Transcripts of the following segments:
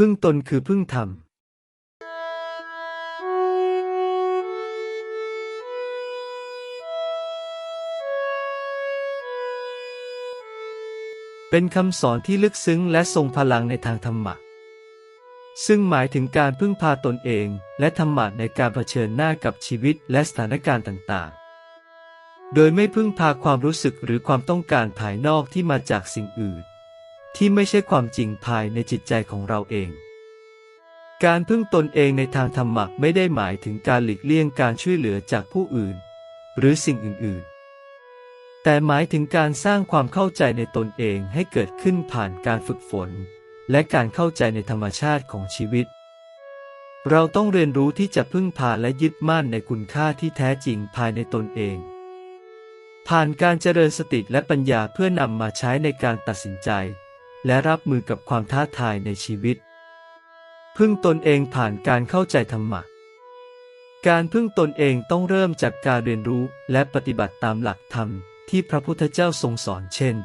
พึ่งตนคือพึ่งธรรมเป็นคำสอนที่ลึกซึ้งและทรงพลังในทางธรรมะ ซึ่งหมายถึงการพึ่งพาตนเอง และธรรมะในการเผชิญหน้ากับชีวิตและสถานการณ์ต่างๆ โดยไม่พึ่งพาความรู้สึกหรือความต้องการภายนอกที่มาจากสิ่งอื่น ที่ไม่ใช่ความจริงภายในจิตใจของเราเอง การพึ่งตนเองในทางธรรมะไม่ได้หมายถึงการหลีกเลี่ยงการช่วยเหลือจากผู้อื่น หรือสิ่งอื่นๆ แต่หมายถึงการสร้างความเข้าใจในตนเองให้เกิดขึ้นผ่านการฝึกฝน และการเข้าใจในธรรมชาติของชีวิต เราต้องเรียนรู้ที่จะพึ่งพาและยึดมั่นในคุณค่าที่แท้จริงภายในตนเอง ผ่านการเจริญสติและปัญญาเพื่อนำมาใช้ในการตัดสินใจ และรับมือกับความท้าทายในชีวิต พึ่งตนเองผ่านการเข้าใจธรรมะ การพึ่งตนเองต้องเริ่มจากการเรียนรู้และปฏิบัติตามหลักธรรมที่พระพุทธเจ้าทรงสอนเช่น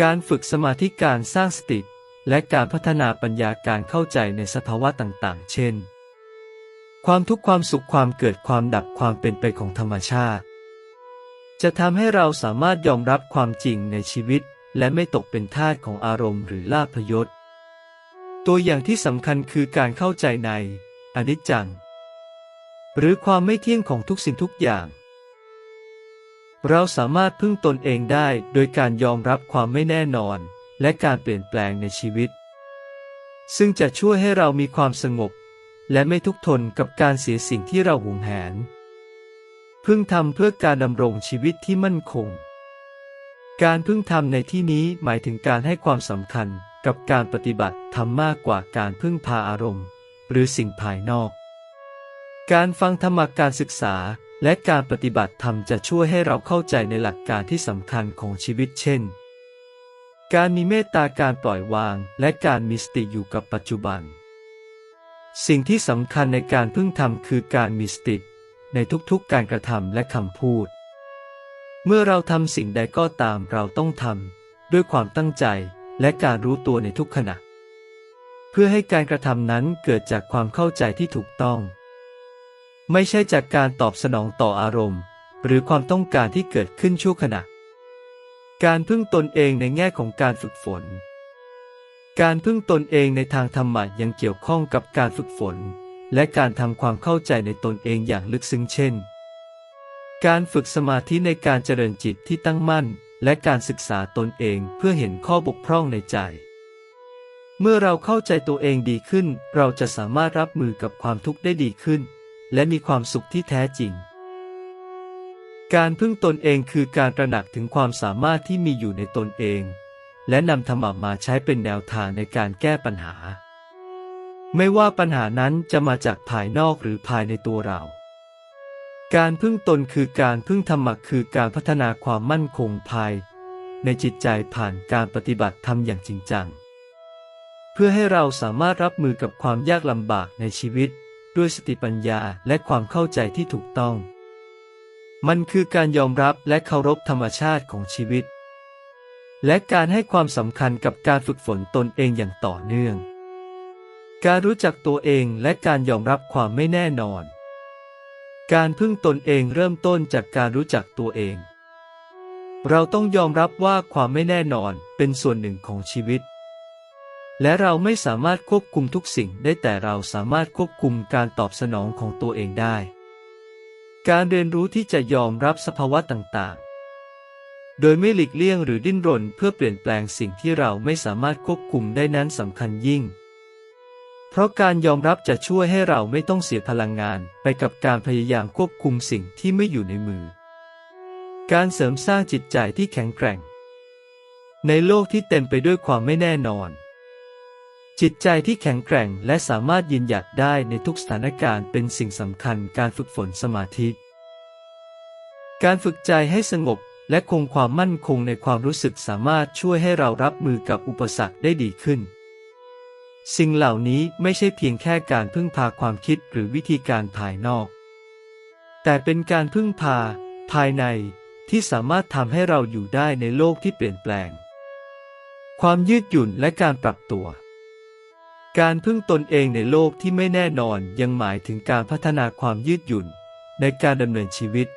การฝึกสมาธิการสร้างสติ และการพัฒนาปัญญาการเข้าใจในสภาวะต่างๆ เช่น ความทุกข์ความสุขความเกิดความดับความเป็นไปของธรรมชาติ จะทำให้เราสามารถยอมรับความจริงในชีวิต และไม่ตกเป็นทาสของอารมณ์หรือลาภยศ ตัวอย่างที่สำคัญคือการเข้าใจใน อนิจจัง หรือความไม่เที่ยงของทุกสิ่งทุกอย่าง เราสามารถพึ่งตนเองได้โดยการยอมรับความไม่แน่นอน และการเปลี่ยนแปลงในชีวิต ซึ่งจะช่วยให้เรามีความสงบ และไม่ทุกข์ทนกับการเสียสิ่งที่เราหวงแหน พึ่งทำเพื่อการดำรงชีวิตที่มั่นคง การพึ่งทำในที่นี้หมายถึงการให้ความสำคัญกับการปฏิบัติทำมากกว่าการพึ่งพาอารมณ์ หรือสิ่งภายนอก การฟังธรรมการศึกษาและการปฏิบัติธรรมจะช่วยให้เราเข้าใจในหลักการที่สำคัญของชีวิตเช่น การมีเมตตาการปล่อยวาง และการมีสติอยู่กับปัจจุบัน สิ่งที่สำคัญในการพึ่งธรรมคือการมีสติในทุกๆการกระทำและคำพูด เมื่อเราทำสิ่งใดก็ตามเราต้องทำด้วยความตั้งใจและการรู้ตัวในทุกขณะ เพื่อให้การกระทำนั้นเกิดจากความเข้าใจที่ถูกต้อง ไม่ใช่จากการตอบสนองต่ออารมณ์ หรือความต้องการที่เกิดขึ้นชั่วขณะ การพึ่งตนเองในแง่ของการฝึกฝน การพึ่งตนเองในทางธรรมะยังเกี่ยวข้องกับการฝึกฝน และการทำความเข้าใจในตนเองอย่างลึกซึ้งเช่น การฝึกสมาธิในการเจริญจิตที่ตั้งมั่น และการศึกษาตนเองเพื่อเห็นข้อบกพร่องในใจ เมื่อเราเข้าใจตัวเองดีขึ้น เราจะสามารถรับมือกับความทุกข์ได้ดีขึ้น และมีความสุขที่แท้จริง การพึ่งตนเองคือการตระหนักถึงความสามารถที่มีอยู่ในตนเอง และนำธรรมะมาใช้เป็นแนวทางในการแก้ปัญหา ไม่ว่าปัญหานั้นจะมาจากภายนอกหรือภายในตัวเรา การพึ่งตนคือการพึ่งธรรมะคือการพัฒนาความมั่นคงภาย ในจิตใจผ่านการปฏิบัติธรรมอย่างจริงจัง เพื่อให้เราสามารถรับมือกับความยากลำบากในชีวิต ด้วยสติปัญญาและความเข้าใจที่ถูกต้อง มันคือการยอมรับและเคารพธรรมชาติของชีวิต และการให้ความสำคัญกับการฝึกฝนตนเองอย่างต่อเนื่อง การรู้จักตัวเองและการยอมรับความไม่แน่นอน การพึ่งตนเองเริ่มต้นจากการรู้จักตัวเอง เราต้องยอมรับว่าความไม่แน่นอนเป็นส่วนหนึ่งของชีวิต และเราไม่สามารถควบคุมทุกสิ่งได้แต่เราสามารถควบคุมการตอบสนองของตัวเองได้ การเรียนรู้ที่จะยอมรับสภาวะต่างๆ โดยไม่หลีกเลี่ยงหรือดิ้นรนเพื่อเปลี่ยนแปลงสิ่งที่เราไม่สามารถควบคุมได้นั้นสำคัญยิ่ง เพราะการยอมรับจะช่วยให้เราไม่ต้องเสียพลังงานไปกับการพยายามควบคุมสิ่งที่ไม่อยู่ในมือ การเสริมสร้างจิตใจที่แข็งแกร่ง ในโลกที่เต็มไปด้วยความไม่แน่นอน จิตใจที่แข็งแกร่งและสามารถยืนหยัดได้ในทุกสถานการณ์เป็นสิ่งสำคัญการฝึกฝนสมาธิ การฝึกใจให้สงบและคงความมั่นคงในความรู้สึกสามารถช่วยให้เรารับมือกับอุปสรรคได้ดีขึ้น สิ่งเหล่านี้ไม่ใช่เพียงแค่การพึ่งพาความคิดหรือวิธีการภายนอก แต่เป็นการพึ่งพา ภายในที่สามารถทำให้เราอยู่ได้ในโลกที่เปลี่ยนแปลง ความยืดหยุ่นและการปรับตัว การพึ่งตนเองในโลกที่ไม่แน่นอนยังหมายถึงการพัฒนาความยืดหยุ่นในการดำเนินชีวิต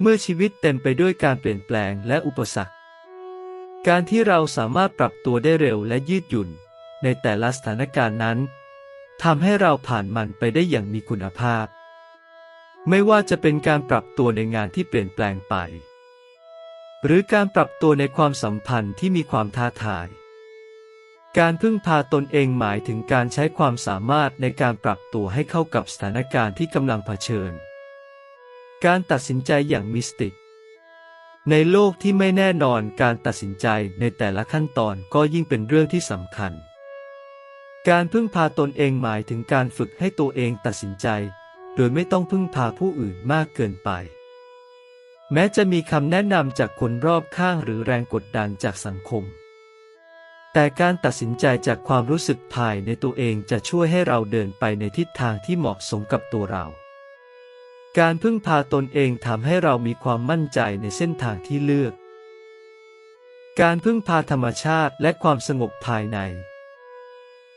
เมื่อชีวิตเต็มไปด้วยการเปลี่ยนแปลงและอุปสรรค การที่เราสามารถปรับตัวได้เร็วและยืดหยุ่น ในแต่ละสถานการณ์นั้นทำให้เราผ่านมันไปได้อย่างมีคุณภาพ ไม่ว่าจะเป็นการปรับตัวในงานที่เปลี่ยนแปลงไป หรือการปรับตัวในความสัมพันธ์ที่มีความท้าทาย การพึ่งพาตนเองหมายถึงการใช้ความสามารถในการปรับตัวให้เข้ากับสถานการณ์ที่กำลังเผชิญ การตัดสินใจอย่างมิสติก ในโลกที่ไม่แน่นอนการตัดสินใจในแต่ละขั้นตอนก็ยิ่งเป็นเรื่องที่สำคัญ การพึ่งพาตนเองหมายถึงการฝึกให้ตัวเองตัดสินใจ โดยไม่ต้องพึ่งพาผู้อื่นมากเกินไป แม้จะมีคำแนะนำจากคนรอบข้างหรือแรงกดดันจากสังคม แต่การตัดสินใจจากความรู้สึกภายในตัวเองจะช่วยให้เราเดินไปในทิศทางที่เหมาะสมกับตัวเรา การพึ่งพาตนเองทำให้เรามีความมั่นใจในเส้นทางที่เลือก การพึ่งพาธรรมชาติและความสงบภายใน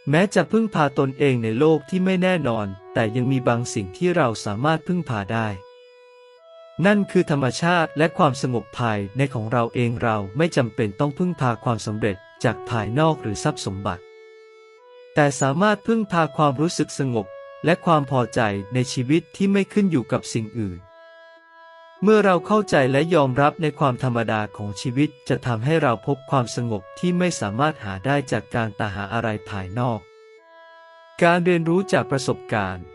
แม้จะพึ่งพาตนเองในโลกที่ไม่แน่นอน แต่ยังมีบางสิ่งที่เราสามารถพึ่งพาได้ นั่นคือธรรมชาติและความสงบภายในของเราเองเราไม่จำเป็นต้องพึ่งพาความสำเร็จจากภายนอกหรือทรัพย์สมบัติ แต่สามารถพึ่งพาความรู้สึกสงบ และความพอใจในชีวิตที่ไม่ขึ้นอยู่กับสิ่งอื่น เมื่อเราเข้าใจและยอมรับในความธรรมดาของชีวิตจะทำให้เราพบความสงบที่ไม่สามารถหาได้จากการตาหาอะไรภายนอก การเรียนรู้จากประสบการณ์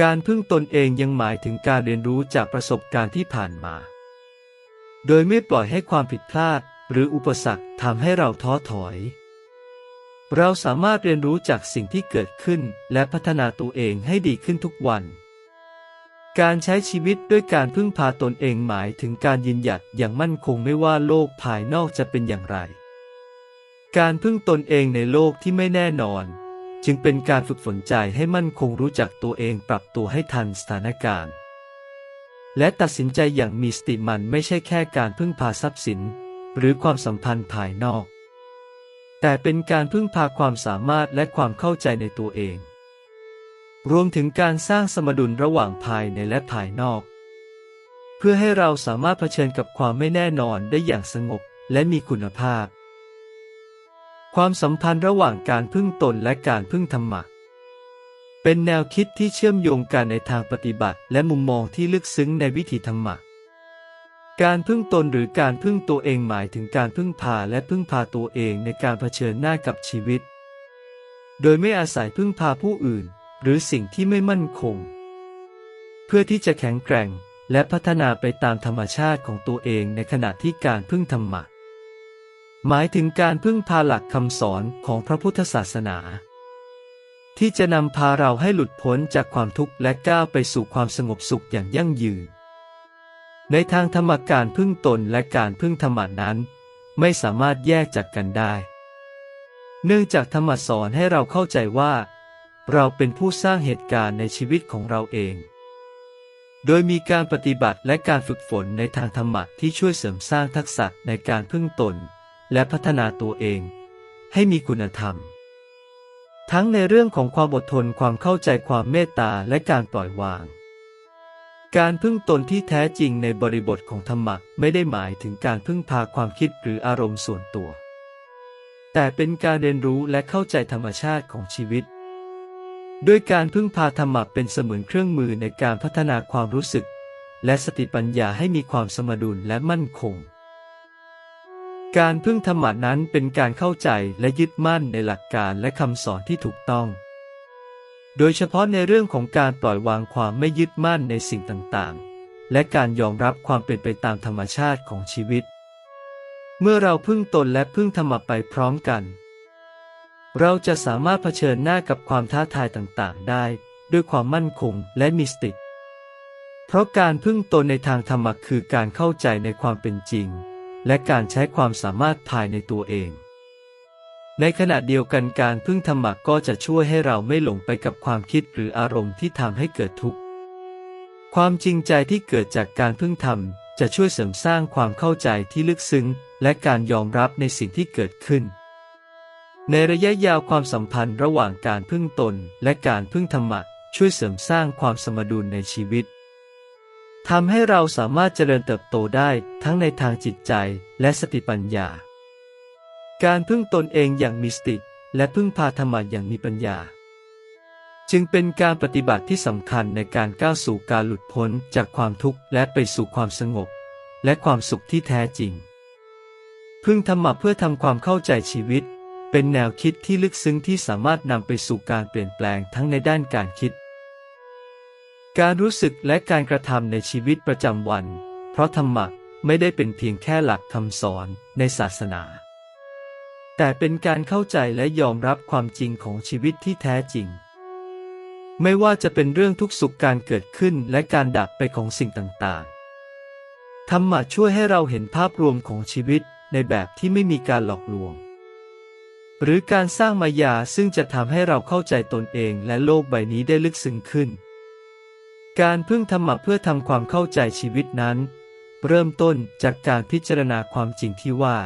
การพึ่งตนเองยังหมายถึงการเรียนรู้จากประสบการณ์ที่ผ่านมา โดยไม่ปล่อยให้ความผิดพลาดหรืออุปสรรคทำให้เราท้อถอย เราสามารถเรียนรู้จากสิ่งที่เกิดขึ้นและพัฒนาตัวเองให้ดีขึ้นทุกวัน การใช้ชีวิตด้วยการพึ่งพาตนเองหมายถึงการยืนหยัดอย่างมั่นคงไม่ว่าโลกภายนอกจะเป็นอย่างไร การพึ่งตนเองในโลกที่ไม่แน่นอน จึงเป็นการฝึกฝนใจให้มั่นคงรู้จักตัวเองปรับตัวให้ทันสถานการณ์ และตัดสินใจอย่างมีสติมันไม่ใช่แค่การพึ่งพาทรัพย์สิน หรือความสัมพันธ์ภายนอก แต่เป็นการพึ่งพาความสามารถและความเข้าใจในตัวเอง รวมถึงการสร้างสมดุลระหว่างภายในและภายนอก เพื่อให้เราสามารถเผชิญกับความไม่แน่นอนได้อย่างสงบและมีคุณภาพ ความสัมพันธ์ระหว่างการพึ่งตนและการพึ่งธรรมะเป็นแนวคิดที่เชื่อมโยงกันในทางปฏิบัติ และมุมมองที่ลึกซึ้งในวิถีธรรมะการพึ่งตนหรือการพึ่งตัวเองหมายถึงการพึ่งพาและพึ่งพาตัวเองในการเผชิญหน้ากับชีวิต โดยไม่อาศัยพึ่งพาผู้อื่น หรือสิ่งที่ไม่มั่นคง เพื่อที่จะแข็งแกร่งและพัฒนาไปตามธรรมชาติของตัวเองในขณะที่การพึ่งธรรมะ หมายถึงการพึ่งพาหลักคำสอนของพระพุทธศาสนา ที่จะนำพาเราให้หลุดพ้นจากความทุกข์และก้าวไปสู่ความสงบสุขอย่างยั่งยืน ในทางธรรมการพึ่งตนและการพึ่งธรรมะนั้น ไม่สามารถแยกจากกันได้ เนื่องจากธรรมสอนให้เราเข้าใจว่า เราเป็นผู้สร้างเหตุการณ์ในชีวิตของเราเอง โดยมีการปฏิบัติและการฝึกฝนในทางธรรมะที่ช่วยเสริมสร้างทักษะในการพึ่งตน และพัฒนาตัวเอง ให้มีคุณธรรม ทั้งในเรื่องของความอดทนความเข้าใจความเมตตาและการปล่อยวาง การพึ่งตนที่แท้จริงในบริบทของธรรมะไม่ได้หมายถึงการพึ่งพาความคิดหรืออารมณ์ส่วนตัว แต่เป็นการเรียนรู้และเข้าใจธรรมชาติของชีวิต ด้วยการพึ่งพาธรรมะเป็นเสมือนเครื่องมือในการพัฒนาความรู้สึก และสติปัญญาให้มีความสมดุลและมั่นคง การพึ่งธรรมะนั้นเป็นการเข้าใจและยึดมั่นในหลักการและคำสอนที่ถูกต้อง โดยเฉพาะในเรื่องของการปล่อยวางความไม่ยึดมั่นในสิ่งต่างๆ และการยอมรับความเป็นไปตามธรรมชาติของชีวิต เมื่อเราพึ่งตนและพึ่งธรรมะไปพร้อมกัน เราจะสามารถเผชิญหน้ากับความท้าทายต่างๆ ได้ ด้วยความมั่นคงและมีสติเพราะการพึ่งตนในทางธรรมะคือการเข้าใจในความเป็นจริง และการใช้ความสามารถภายในตัวเอง ในขณะเดียวกันการพึ่งธรรมะก็จะช่วยให้เราไม่หลงไปกับความคิดหรืออารมณ์ที่ทำให้เกิดทุกข์ ความจริงใจที่เกิดจากการพึ่งธรรมจะช่วยเสริมสร้างความเข้าใจที่ลึกซึ้ง และการยอมรับในสิ่งที่เกิดขึ้น ในระยะยาวความสัมพันธ์ระหว่างการพึ่งตนและการพึ่งธรรมะช่วยเสริมสร้างความสมดุลในชีวิตทำให้เราสามารถเจริญเติบโตได้ทั้งในทางจิตใจและสติปัญญา การพึ่งตนเองอย่างมีสติและพึ่งพาธรรมะอย่างมีปัญญา จึงเป็นการปฏิบัติที่สำคัญในการก้าวสู่การหลุดพ้นจากความทุกข์และไปสู่ความสงบ และความสุขที่แท้จริง พึ่งธรรมะเพื่อทำความเข้าใจชีวิต เป็นแนวคิดที่ลึกซึ้งที่สามารถนำไปสู่การเปลี่ยนแปลงทั้งในด้านการคิด การรู้สึกและการกระทำในชีวิตประจำวัน เพราะธรรมะไม่ได้เป็นเพียงแค่หลักคำสอนในศาสนา แต่เป็นการเข้าใจและยอมรับความจริงของชีวิตที่แท้จริง ไม่ว่าจะเป็นเรื่องทุกสุขการเกิดขึ้นและการดับไปของสิ่งต่างๆ ธรรมะช่วยให้เราเห็นภาพรวมของชีวิตในแบบที่ไม่มีการหลอกลวง หรือการสร้างมายาซึ่งจะทำให้เราเข้าใจตนเองและโลกใบนี้ได้ลึกซึ้งขึ้น การพึ่งธรรมะเพื่อทำความเข้าใจชีวิตนั้น เริ่มต้นจากการพิจารณาความจริงที่ว่า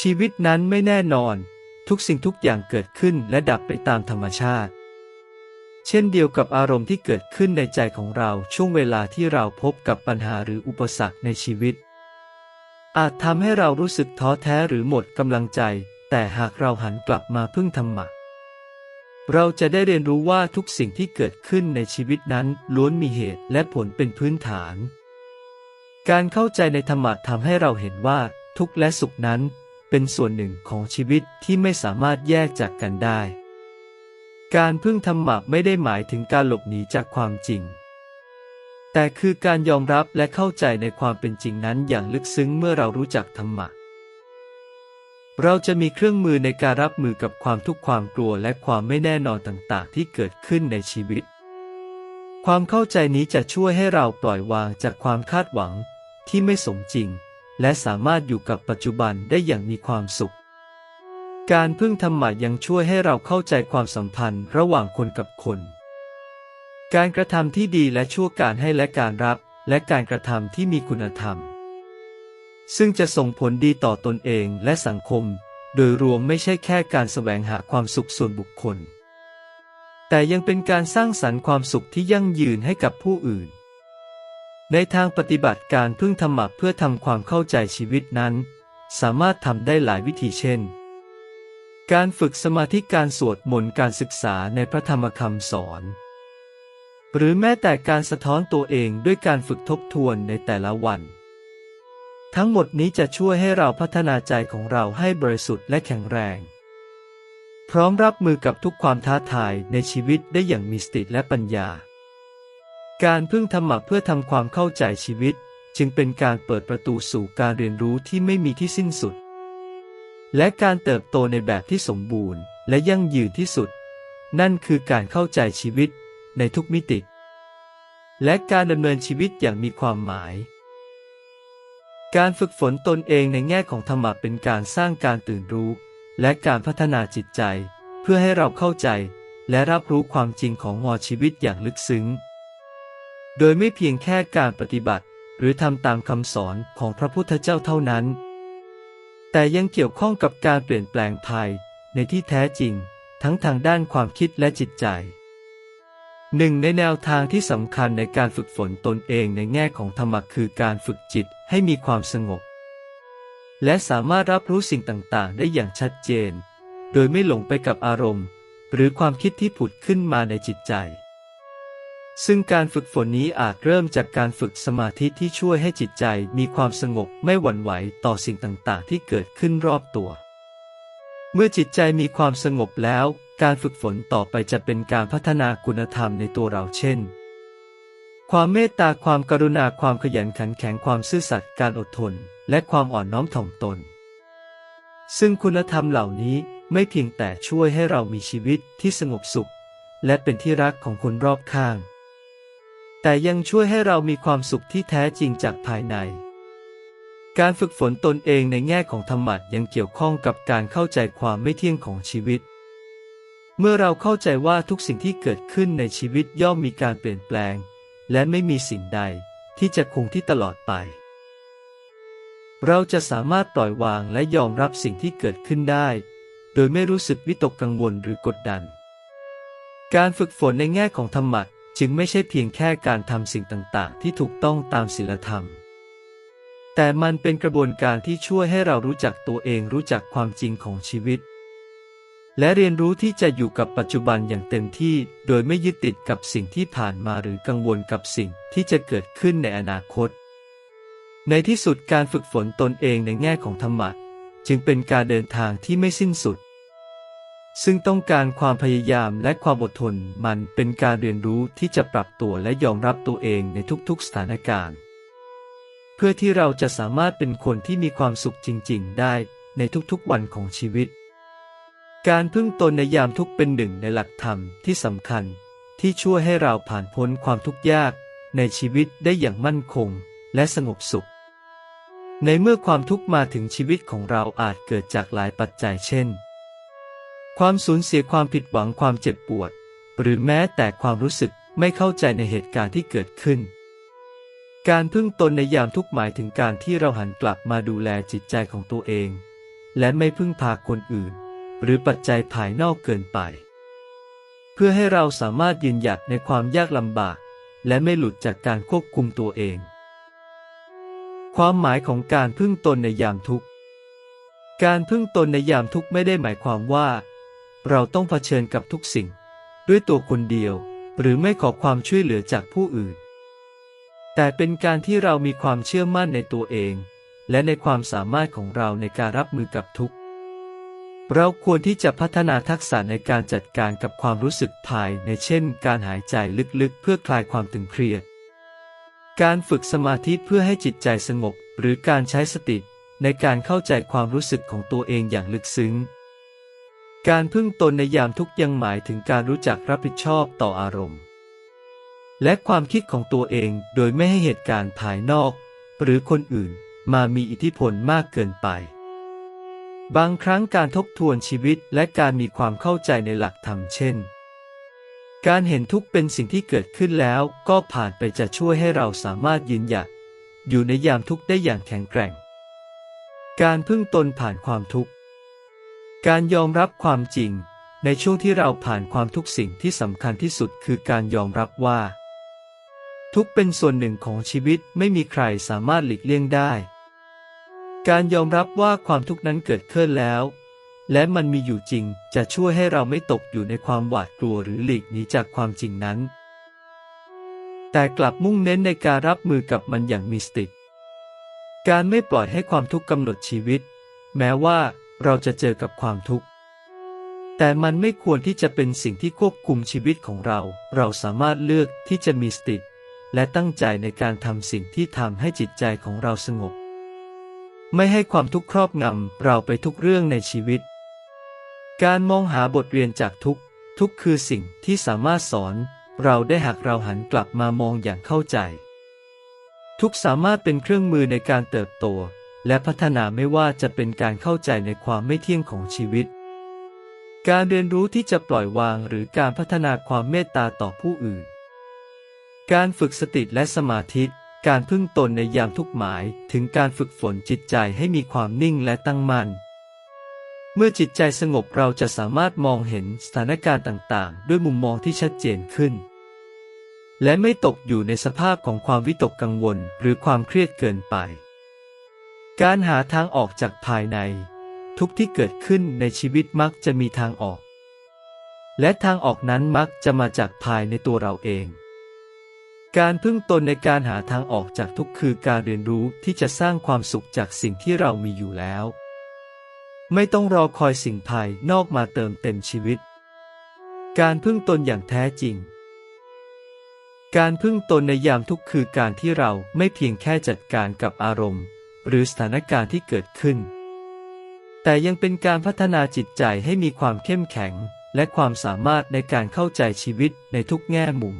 ชีวิตนั้นไม่แน่นอน ทุกสิ่งทุกอย่างเกิดขึ้นและดับไปตามธรรมชาติ เช่นเดียวกับอารมณ์ที่เกิดขึ้นในใจของเราช่วงเวลาที่เราพบกับปัญหาหรืออุปสรรคในชีวิต อาจทำให้เรารู้สึกท้อแท้หรือหมดกำลังใจ แต่หากเราหันกลับมาพึ่งธรรมะ เราจะได้เรียนรู้ว่าทุกสิ่งที่เกิดขึ้นในชีวิตนั้นล้วนมีเหตุและผลเป็นพื้นฐาน การเข้าใจในธรรมะทำให้เราเห็นว่าทุกข์และสุขนั้นเป็นส่วนหนึ่งของชีวิตที่ไม่สามารถแยกจากกันได้ การพึ่งธรรมะไม่ได้หมายถึงการหลบหนีจากความจริง แต่คือการยอมรับและเข้าใจในความเป็นจริงนั้นอย่างลึกซึ้งเมื่อเรารู้จักธรรมะ เราจะมีเครื่องมือในการรับมือกับความทุกข์ความกลัวและความไม่แน่นอนต่างๆ ที่เกิดขึ้นในชีวิต ความเข้าใจนี้จะช่วยให้เราปล่อยวางจากความคาดหวังที่ไม่สมจริง และสามารถอยู่กับปัจจุบันได้อย่างมีความสุข การพึ่งธรรมะยังช่วยให้เราเข้าใจความสัมพันธ์ระหว่างคนกับคน การกระทำที่ดีและชั่วการให้และการรับ และการกระทำที่มีคุณธรรม ซึ่งจะส่งผลดีต่อตนเองและสังคม โดยรวมไม่ใช่แค่การแสวงหาความสุขส่วนบุคคล แต่ยังเป็นการสร้างสรรค์ความสุขที่ยั่งยืนให้กับผู้อื่น ในทางปฏิบัติการพึ่งธรรมะเพื่อทำความเข้าใจชีวิตนั้น สามารถทำได้หลายวิธีเช่น การฝึกสมาธิการสวดมนต์การศึกษาในพระธรรมคำสอน หรือแม้แต่การสะท้อนตัวเองด้วยการฝึกทบทวนในแต่ละวัน ทั้งหมดนี้จะช่วยให้เราพัฒนาใจของเราให้บริสุทธิ์และแข็งแรง พร้อมรับมือกับทุกความท้าทายในชีวิตได้อย่างมีสติและปัญญา การพึ่งธรรมะเพื่อทำความเข้าใจชีวิต จึงเป็นการเปิดประตูสู่การเรียนรู้ที่ไม่มีที่สิ้นสุด และการเติบโตในแบบที่สมบูรณ์ และยั่งยืนที่สุด นั่นคือการเข้าใจชีวิตในทุกมิติ และการดำเนินชีวิตอย่างมีความหมาย การฝึกฝนตนเองในแง่ของธรรมะเป็นการสร้างการตื่นรู้ และการพัฒนาจิตใจ เพื่อให้เราเข้าใจ และรับรู้ความจริงของงอชีวิตอย่างลึกซึ้ง โดยไม่เพียงแค่การปฏิบัติ หรือทำตามคำสอนของพระพุทธเจ้าเท่านั้น แต่ยังเกี่ยวข้องกับการเปลี่ยนแปลงภายในที่แท้จริง ทั้งทางด้านความคิดและจิตใจ หนึ่งในแนวทางที่สำคัญในการฝึกฝนตนเองในแง่ของธรรมะคือการฝึกจิตให้มีความสงบ และสามารถรับรู้สิ่งต่างๆ ได้อย่างชัดเจน โดยไม่หลงไปกับอารมณ์ หรือความคิดที่ผุดขึ้นมาในจิตใจ ซึ่งการฝึกฝนนี้อาจเริ่มจากการฝึกสมาธิที่ช่วยให้จิตใจมีความสงบไม่หวั่นไหวต่อสิ่งต่างๆ ที่เกิดขึ้นรอบตัว เมื่อจิตใจมีความสงบแล้ว การฝึกฝนต่อไปจะเป็นการพัฒนาคุณธรรมในตัวเราเช่น ความเมตตาความกรุณาความขยันขันแข็งความซื่อสัตย์การอดทน และความอ่อนน้อมถ่อมตน ซึ่งคุณธรรมเหล่านี้ไม่เพียงแต่ช่วยให้เรามีชีวิตที่สงบสุข และเป็นที่รักของคนรอบข้าง แต่ยังช่วยให้เรามีความสุขที่แท้จริงจากภายใน การฝึกฝนตนเองในแง่ของธรรมะยังเกี่ยวข้องกับการเข้าใจความไม่เที่ยงของชีวิต เมื่อเราเข้าใจว่าทุกสิ่งที่เกิดขึ้นในชีวิตย่อมมีการเปลี่ยนแปลง และไม่มีสิ่งใดที่จะคงที่ตลอดไป เราจะสามารถปล่อยวางและยอมรับสิ่งที่เกิดขึ้นได้ โดยไม่รู้สึกวิตกกังวลหรือกดดัน การฝึกฝนในแง่ของธรรมะจึงไม่ใช่เพียงแค่การทำสิ่งต่างๆ ที่ถูกต้องตามศีลธรรม แต่มันเป็นกระบวนการที่ช่วยให้เรารู้จักตัวเองรู้จักความจริงของชีวิต และเรียนรู้ที่จะอยู่กับปัจจุบันอย่างเต็มที่ โดยไม่ยึดติดกับสิ่งที่ผ่านมาหรือกังวลกับสิ่งที่จะเกิดขึ้นในอนาคต ในที่สุดการฝึกฝนตนเองในแง่ของธรรมะจึงเป็นการเดินทางที่ไม่สิ้นสุด ซึ่งต้องการความพยายามและความอดทนมันเป็นการเรียนรู้ที่จะปรับตัวและยอมรับตัวเองในทุกๆสถานการณ์ เพื่อที่เราจะสามารถเป็นคนที่มีความสุขจริง ๆ ได้ในทุกๆวันของชีวิต การพึ่งตนในยามทุกข์เป็นหนึ่งในหลักธรรมที่สำคัญ ที่ช่วยให้เราผ่านพ้นความทุกข์ยาก ในชีวิตได้อย่างมั่นคงและสงบสุข ในเมื่อความทุกข์มาถึงชีวิตของเราอาจเกิดจากหลายปัจจัยเช่น ความสูญเสียความผิดหวังความเจ็บปวด หรือแม้แต่ความรู้สึกไม่เข้าใจในเหตุการณ์ที่เกิดขึ้น การพึ่งตนในยามทุกข์หมายถึงการที่เราหันกลับมาดูแลจิตใจของตัวเอง และไม่พึ่งพาคนอื่น หรือปัจจัยภายนอกเกินไป เพื่อให้เราสามารถยืนหยัดในความยากลำบาก และไม่หลุดจากการควบคุมตัวเอง ความหมายของการพึ่งตนในยามทุกการพึ่งตนในยามทุกไม่ได้หมายความว่า เราต้องเผชิญกับทุกสิ่ง ด้วยตัวคนเดียว หรือไม่ขอความช่วยเหลือจากผู้อื่น แต่เป็นการที่เรามีความเชื่อมั่นในตัวเอง และในความสามารถของเราในการรับมือกับทุกข์ เราควรที่จะพัฒนาทักษะในการจัดการกับความรู้สึกภายในเช่น การหายใจลึกๆ เพื่อคลายความตึงเครียด การฝึกสมาธิเพื่อให้จิตใจสงบ หรือการใช้สติในการเข้าใจความรู้สึกของตัวเองอย่างลึกซึ้ง การพึ่งตนในยามทุกข์ยังหมายถึงการรู้จักรับผิดชอบต่ออารมณ์ และความคิดของตัวเองโดยไม่ให้เหตุการณ์ภายนอก หรือคนอื่นมามีอิทธิพลมากเกินไป บางครั้งการทบทวนชีวิตและการมีความเข้าใจในหลักธรรมเช่น การเห็นทุกเป็นสิ่งที่เกิดขึ้นแล้วก็ผ่านไปจะช่วยให้เราสามารถยืนหยัดอยู่ในยามทุกข์ได้อย่างแข็งแกร่ง การพึ่งตนผ่านความทุกข์ การยอมรับความจริง ในช่วงที่เราผ่านความทุกสิ่งที่สำคัญที่สุดคือการยอมรับว่า ทุกเป็นส่วนหนึ่งของชีวิตไม่มีใครสามารถหลีกเลี่ยงได้ การยอมรับว่าความทุกข์นั้นเกิดขึ้นแล้ว และมันมีอยู่จริงจะช่วยให้เราไม่ตกอยู่ในความหวาดกลัวหรือหลีกหนีจากความจริงนั้น แต่กลับมุ่งเน้นในการรับมือกับมันอย่างมีสติ การไม่ปล่อยให้ความทุกข์กำหนดชีวิต แม้ว่าเราจะเจอกับความทุกข์แต่มันไม่ควรที่จะเป็นสิ่งที่ควบคุมชีวิตของเรา เราสามารถเลือกที่จะมีสติ และตั้งใจในการทำสิ่งที่ทำให้จิตใจของเราสงบ ไม่ให้ความทุกข์ครอบงำเราไปทุกเรื่องในชีวิต การมองหาบทเรียนจากทุกทุกคือสิ่งที่สามารถสอน เราได้หากเราหันกลับมามองอย่างเข้าใจ ทุกสามารถเป็นเครื่องมือในการเติบโต และพัฒนาไม่ว่าจะเป็นการเข้าใจในความไม่เที่ยงของชีวิต การเรียนรู้ที่จะปล่อยวางหรือการพัฒนาความเมตตาต่อผู้อื่น การฝึกสติและสมาธิ การพึ่งตนในยามทุกหมาย ถึงการฝึกฝนจิตใจให้มีความนิ่งและตั้งมั่น เมื่อจิตใจสงบเราจะสามารถมองเห็นสถานการณ์ต่างๆ ด้วยมุมมองที่ชัดเจนขึ้น และไม่ตกอยู่ในสภาพของความวิตกกังวลหรือความเครียดเกินไป การหาทางออกจากภายใน ทุกที่เกิดขึ้นในชีวิตมักจะมีทางออก และทางออกนั้นมักจะมาจากภายในตัวเราเอง การพึ่งตนในการหาทางออกจากทุกข์คือการเรียนรู้ที่จะสร้างความสุขจากสิ่งที่เรามีอยู่แล้ว ไม่ต้องรอคอยสิ่งภายนอกมาเติมเต็มชีวิต การพึ่งตนอย่างแท้จริง การพึ่งตนในยามทุกข์คือการที่เราไม่เพียงแค่จัดการกับอารมณ์ หรือสถานการณ์ที่เกิดขึ้น แต่ยังเป็นการพัฒนาจิตใจให้มีความเข้มแข็ง และความสามารถในการเข้าใจชีวิตในทุกแง่มุม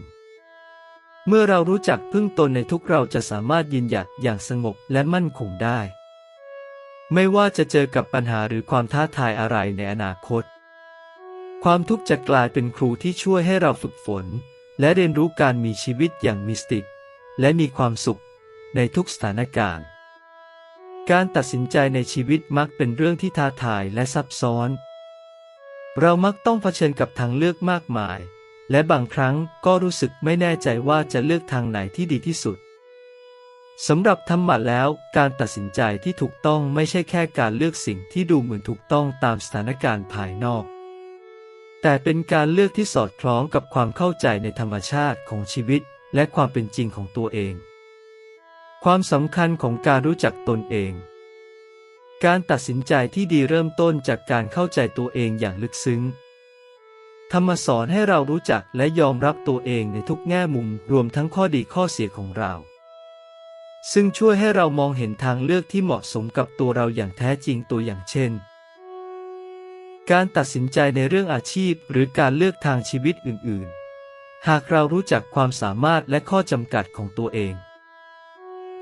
เมื่อเรารู้จักพึ่งตนในทุกเราจะสามารถยืนหยัดอย่างสงบและมั่นคงได้ ไม่ว่าจะเจอกับปัญหาหรือความท้าทายอะไรในอนาคต ความทุกข์จะกลายเป็นครูที่ช่วยให้เราฝึกฝน และเรียนรู้การมีชีวิตอย่างมีสติและมีความสุขในทุกสถานการณ์ การตัดสินใจในชีวิตมักเป็นเรื่องที่ท้าทายและซับซ้อน เรามักต้องเผชิญกับทางเลือกมากมาย และบางครั้งก็รู้สึกไม่แน่ใจว่าจะเลือกทางไหนที่ดีที่สุดสำหรับธรรมะแล้วการตัดสินใจที่ถูกต้องไม่ใช่แค่การเลือกสิ่งที่ดูเหมือนถูกต้องตามสถานการณ์ภายนอก แต่เป็นการเลือกที่สอดคล้องกับความเข้าใจในธรรมชาติของชีวิต และความเป็นจริงของตัวเอง ความสำคัญของการรู้จักตนเอง การตัดสินใจที่ดีเริ่มต้นจากการเข้าใจตัวเองอย่างลึกซึ้ง ธรรมสอนให้เรารู้จักและยอมรับตัวเองในทุกแง่มุมรวมทั้งข้อดีข้อเสียของเรา ซึ่งช่วยให้เรามองเห็นทางเลือกที่เหมาะสมกับตัวเราอย่างแท้จริงตัวอย่างเช่น การตัดสินใจในเรื่องอาชีพหรือการเลือกทางชีวิตอื่น ๆ หากเรารู้จักความสามารถและข้อจำกัดของตัวเอง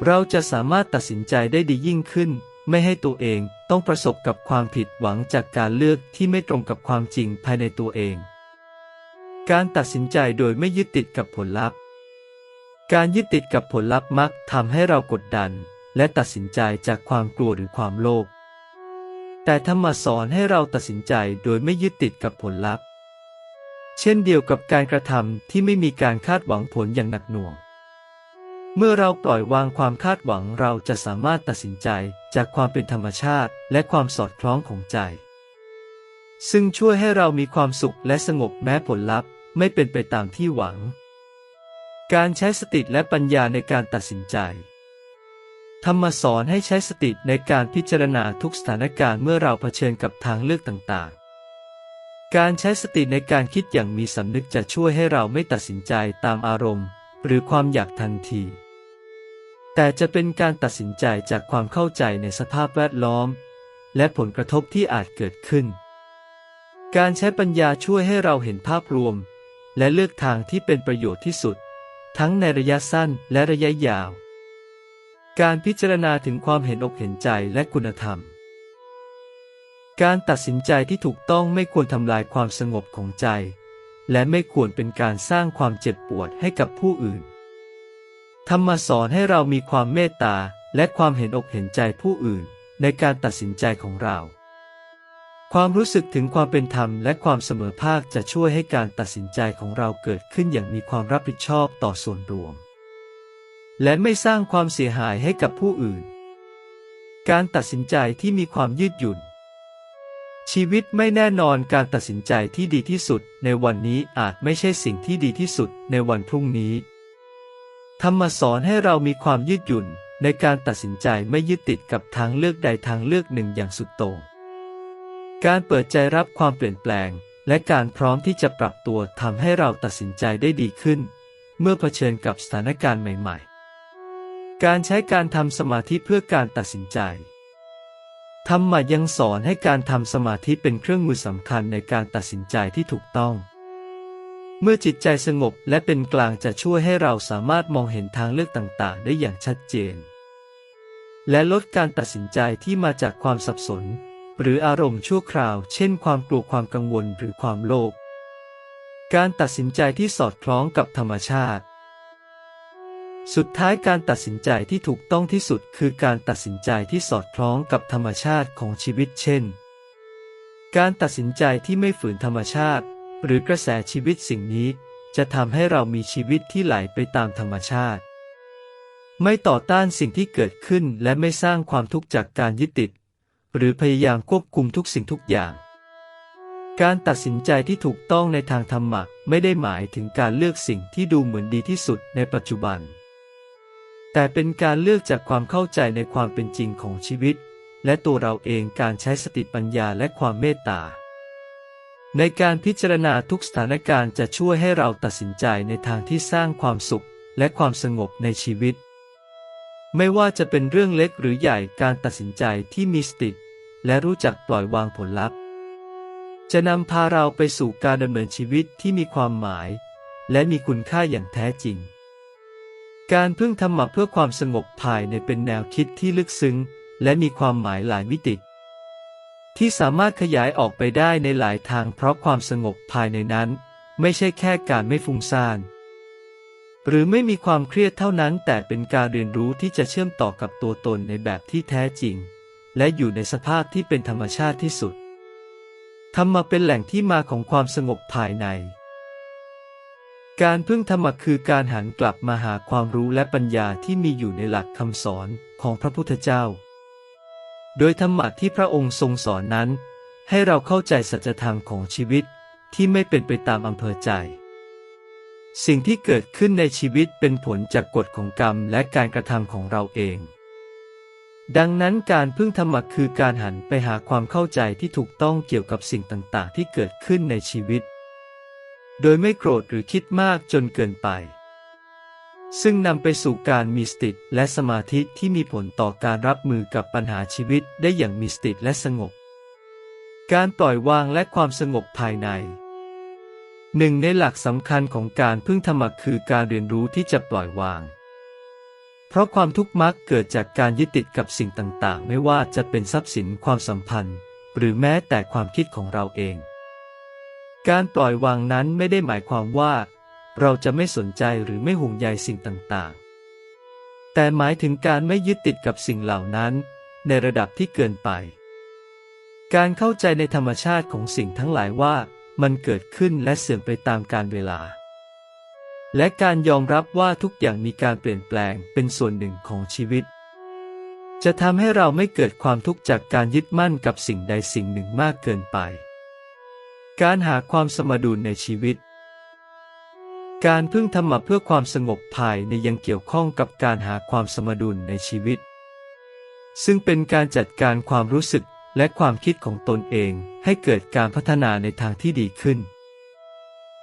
เราจะสามารถตัดสินใจได้ดียิ่งขึ้น ไม่ให้ตัวเองต้องประสบกับความผิดหวังจากการเลือกที่ไม่ตรงกับความจริงภายในตัวเอง การตัดสินใจโดยไม่ยึดติดกับผลลัพธ์ การยึดติดกับผลลัพธ์มักทำให้เรากดดัน และตัดสินใจจากความกลัวหรือความโลภ แต่ธรรมสอนให้เราตัดสินใจโดยไม่ยึดติดกับผลลัพธ์ เช่นเดียวกับการกระทำที่ไม่มีการคาดหวังผลอย่างหนักหน่วง เมื่อเราปล่อยวางความคาดหวังเราจะสามารถตัดสินใจจากความเป็นธรรมชาติ และความสอดคล้องของใจ ซึ่งช่วยให้เรามีความสุขและสงบแม้ผลลัพธ์ ไม่เป็นไปตามที่หวัง การใช้สติและปัญญาในการตัดสินใจ ธรรมสอนให้ใช้สติในการพิจารณาทุกสถานการณ์เมื่อเราเผชิญกับทางเลือกต่างๆ การใช้สติในการคิดอย่างมีสำนึกจะช่วยให้เราไม่ตัดสินใจตามอารมณ์ หรือความอยากทันที แต่จะเป็นการตัดสินใจจากความเข้าใจในสภาพแวดล้อม และผลกระทบที่อาจเกิดขึ้น การใช้ปัญญาช่วยให้เราเห็นภาพรวม และเลือกทางที่เป็นประโยชน์ที่สุด ทั้งในระยะสั้นและระยะยาว การพิจารณาถึงความเห็นอกเห็นใจและคุณธรรม การตัดสินใจที่ถูกต้องไม่ควรทำลายความสงบของใจ และไม่ควรเป็นการสร้างความเจ็บปวดให้กับผู้อื่น ธรรมสอนให้เรามีความเมตตาและความเห็นอกเห็นใจผู้อื่นในการตัดสินใจของเรา ความรู้สึกถึงความเป็นธรรมและความเสมอภาคจะช่วยให้การตัดสินใจของเราเกิดขึ้นอย่างมีความรับผิดชอบต่อส่วนรวม และไม่สร้างความเสียหายให้กับผู้อื่น การตัดสินใจที่มีความยืดหยุ่น ชีวิตไม่แน่นอนการตัดสินใจที่ดีที่สุด ในวันนี้อาจไม่ใช่สิ่งที่ดีที่สุดในวันพรุ่งนี้ ธรรมสอนให้เรามีความยืดหยุ่น ในการตัดสินใจไม่ยึดติดกับทางเลือกใดทางเลือกหนึ่งอย่างสุดโต่ง การเปิดใจรับความเปลี่ยนแปลง และการพร้อมที่จะปรับตัวทำให้เราตัดสินใจได้ดีขึ้น เมื่อเผชิญกับสถานการณ์ใหม่ ๆ การใช้การทำสมาธิเพื่อการตัดสินใจธรรมะยังสอนให้การทำสมาธิเป็นเครื่องมือสำคัญในการตัดสินใจที่ถูกต้อง เมื่อจิตใจสงบและเป็นกลางจะช่วยให้เราสามารถมองเห็นทางเลือกต่างๆ ได้อย่างชัดเจน และลดการตัดสินใจที่มาจากความสับสน หรืออารมณ์ชั่วคราว เช่นความกลัวความกังวลหรือความโลภ การตัดสินใจที่สอดคล้องกับธรรมชาติ สุดท้ายการตัดสินใจที่ถูกต้องที่สุดคือการตัดสินใจที่สอดคล้องกับธรรมชาติของชีวิตเช่น การตัดสินใจที่ไม่ฝืนธรรมชาติ หรือกระแสชีวิตสิ่งนี้ จะทำให้เรามีชีวิตที่ไหลไปตามธรรมชาติไม่ต่อต้านสิ่งที่เกิดขึ้นและไม่สร้างความทุกข์จากการยึดติด หรือพยายามควบคุมทุกสิ่งทุกอย่าง การตัดสินใจที่ถูกต้องในทางธรรมะไม่ได้หมายถึงการเลือกสิ่งที่ดูเหมือนดีที่สุดในปัจจุบัน แต่เป็นการเลือกจากความเข้าใจในความเป็นจริงของชีวิต และตัวเราเองการใช้สติปัญญาและความเมตตา ในการพิจารณาทุกสถานการณ์จะช่วยให้เราตัดสินใจในทางที่สร้างความสุขและความสงบในชีวิต ไม่ว่าจะเป็นเรื่องเล็กหรือใหญ่การตัดสินใจที่มีสติ และรู้จักปล่อยวางผลลัพธ์ จะนำพาเราไปสู่การดำเนินชีวิตที่มีความหมาย และมีคุณค่าอย่างแท้จริง การพึ่งธรรมะเพื่อความสงบภายในเป็นแนวคิดที่ลึกซึ้ง และมีความหมายหลายมิติ ที่สามารถขยายออกไปได้ในหลายทางเพราะความสงบภายในนั้น ไม่ใช่แค่การไม่ฟุ้งซ่าน หรือไม่มีความเครียดเท่านั้นแต่เป็นการเรียนรู้ที่จะเชื่อมต่อกับตัวตนในแบบที่แท้จริง และอยู่ในสภาพที่เป็นธรรมชาติที่สุดธรรมะเป็นแหล่งที่มาของความสงบภายใน การพึ่งธรรมะคือการหันกลับมาหาความรู้และปัญญาที่มีอยู่ในหลักคำสอนของพระพุทธเจ้า โดยธรรมะที่พระองค์ทรงสอนนั้น ให้เราเข้าใจสัจธรรมของชีวิตที่ไม่เป็นไปตามอำเภอใจ สิ่งที่เกิดขึ้นในชีวิตเป็นผลจากกฎของกรรมและการกระทำของเราเอง ดังนั้นการพึ่งธรรมะคือการหันไปหาความเข้าใจที่ถูกต้องเกี่ยวกับสิ่งต่างๆ ที่เกิดขึ้นในชีวิต โดยไม่โกรธหรือคิดมากจนเกินไป ซึ่งนำไปสู่การมีสติและสมาธิที่มีผลต่อการรับมือกับปัญหาชีวิตได้อย่างมีสติและสงบ การปล่อยวางและความสงบภายใน หนึ่งในหลักสำคัญของการพึ่งธรรมะคือการเรียนรู้ที่จะปล่อยวาง เพราะความทุกข์มักเกิดจากการยึดติดกับสิ่งต่างๆ ไม่ว่าจะเป็นทรัพย์สินความสัมพันธ์ หรือแม้แต่ความคิดของเราเอง การปล่อยวางนั้นไม่ได้หมายความว่า เราจะไม่สนใจหรือไม่ห่วงใยสิ่งต่างๆ แต่หมายถึงการไม่ยึดติดกับสิ่งเหล่านั้น ในระดับที่เกินไป การเข้าใจในธรรมชาติของสิ่งทั้งหลายว่า มันเกิดขึ้นและเสื่อมไปตามกาลเวลา และการยอมรับว่าทุกอย่างมีการเปลี่ยนแปลงเป็นส่วนหนึ่งของชีวิต จะทำให้เราไม่เกิดความทุกข์จากการยึดมั่นกับสิ่งใดสิ่งหนึ่งมากเกินไป การหาความสมดุลในชีวิต การพึ่งธรรมะเพื่อความสงบภายในยังเกี่ยวข้องกับการหาความสมดุลในชีวิตซึ่งเป็นการจัดการความรู้สึก และความคิดของตนเองให้เกิดการพัฒนาในทางที่ดีขึ้น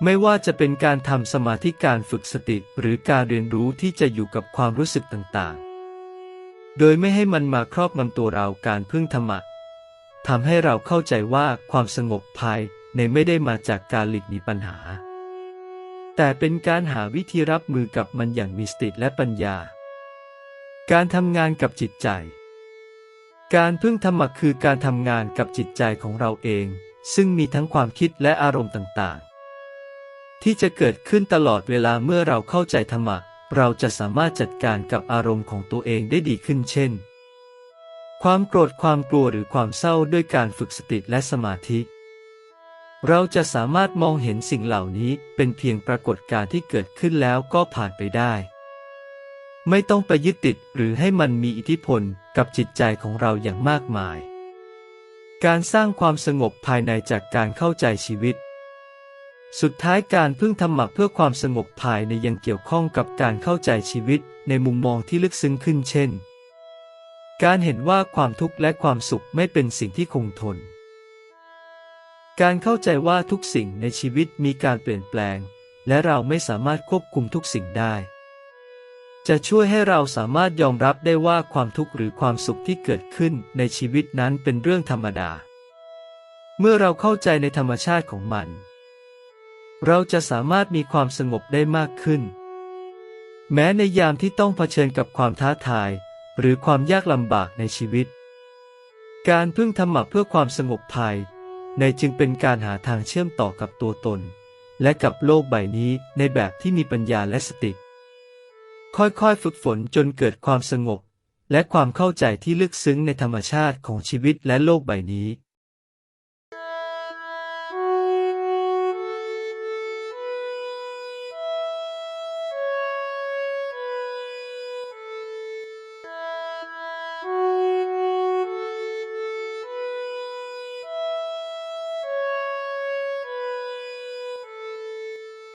ไม่ว่าจะเป็นการทำสมาธิการฝึกสติหรือการเรียนรู้ที่จะอยู่กับความรู้สึกต่างๆ โดยไม่ให้มันมาครอบงำตัวเราการพึ่งธรรมะทำให้เราเข้าใจว่าความสงบภายในไม่ได้มาจากการหลีกหนีปัญหา แต่เป็นการหาวิธีรับมือกับมันอย่างมีสติและปัญญา การทำงานกับจิตใจ การพึ่งธรรมะคือการทำงานกับจิตใจของเราเอง ซึ่งมีทั้งความคิดและอารมณ์ต่างๆ ที่จะเกิดขึ้นตลอดเวลาเมื่อเราเข้าใจธรรมะ เราจะสามารถจัดการกับอารมณ์ของตัวเองได้ดีขึ้นเช่น ความโกรธความกลัวหรือความเศร้าด้วยการฝึกสติและสมาธิ เราจะสามารถมองเห็นสิ่งเหล่านี้เป็นเพียงปรากฏการณ์ที่เกิดขึ้นแล้วก็ผ่านไปได้ ไม่ต้องไปยึดติดหรือให้มันมีอิทธิพลกับจิตใจของเราอย่างมากมาย การสร้างความสงบภายในจากการเข้าใจชีวิต สุดท้ายการพึ่งธรรมะเพื่อความสงบภายในยังเกี่ยวข้องกับการเข้าใจชีวิตในมุมมองที่ลึกซึ้งขึ้นเช่น การเห็นว่าความทุกข์และความสุขไม่เป็นสิ่งที่คงทน การเข้าใจว่าทุกสิ่งในชีวิตมีการเปลี่ยนแปลง และเราไม่สามารถควบคุมทุกสิ่งได้ จะช่วยให้เราสามารถยอมรับได้ว่าความทุกข์หรือความสุขที่เกิดขึ้นในชีวิตนั้นเป็นเรื่องธรรมดา เมื่อเราเข้าใจในธรรมชาติของมัน เราจะสามารถมีความสงบได้มากขึ้น แม้ในยามที่ต้องเผชิญกับความท้าทาย หรือความยากลำบากในชีวิต การพึ่งธรรมะเพื่อความสงบภายในจึงเป็นการหาทางเชื่อมต่อกับตัวตน และกับโลกใบนี้ในแบบที่มีปัญญาและสติ ค่อยๆ ฝึกฝนจนเกิดความสงบ และความเข้าใจที่ลึกซึ้งในธรรมชาติของชีวิตและโลกใบนี้